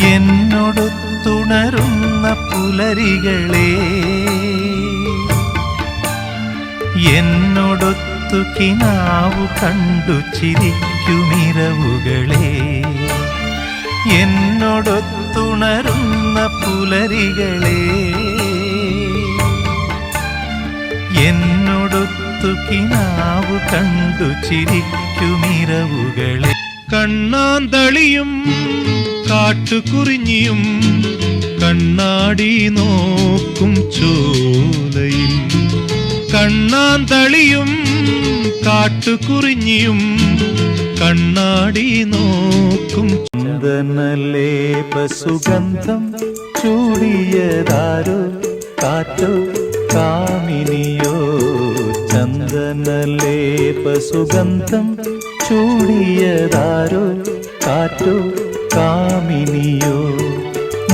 എന്നോടൊത്തുണരുന്ന പുലരികളെ. എന്നൊടുത്തു കിനാവു കണ്ടു ചിരിക്കുമിരവുകളെ എന്നൊടുത്തുണരുന്ന പുലരികളെ. എന്നൊടുത്തു കിനാവു കണ്ടു ചിരിക്കുമിരവുകളെ കണ്ണാന്തളിയും കാട്ടുകുറിഞ്ഞിയും കണ്ണാടി നോക്കും ചോലയിൽ. കണ്ണാന്തളിയും കാട്ടുകുറിഞ്ഞിയും കണ്ണാടി നോക്കും ചന്ദനലേപ സുഗന്ധം ചൂടിയതാരോ കാറ്റോ കാമിനിയോ? ചന്ദനലേപ സുഗന്ധം ചൂടിയതാരോ കാറ്റോ കാമിനിയോ?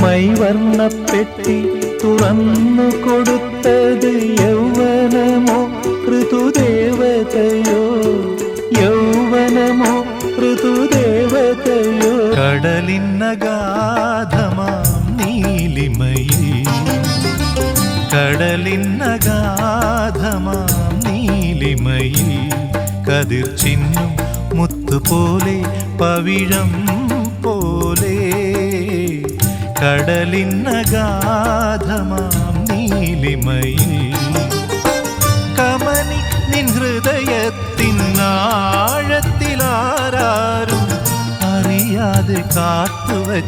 മൈവർണപ്പെട്ടി തുറന്നു കൊടുത്തത് യൗവനമോ? ഋതുദേവതയോ? യൗവനമോ? ഋതുദേവതയോ? കടലിന്നഗാധമാം നീലിമയിൽ. കടലിന്നഗാധമാം നീലിമയിൽ. കതിർ ചിന്നും മുത്തുപോലെ പവിഴം കടലിന്നഗാധമാം നീലിമയിൽ. കമനി നിൻ ഹൃദയത്തിനാഴത്തിലാരും അറിയാതെ കാത്തുവച്ച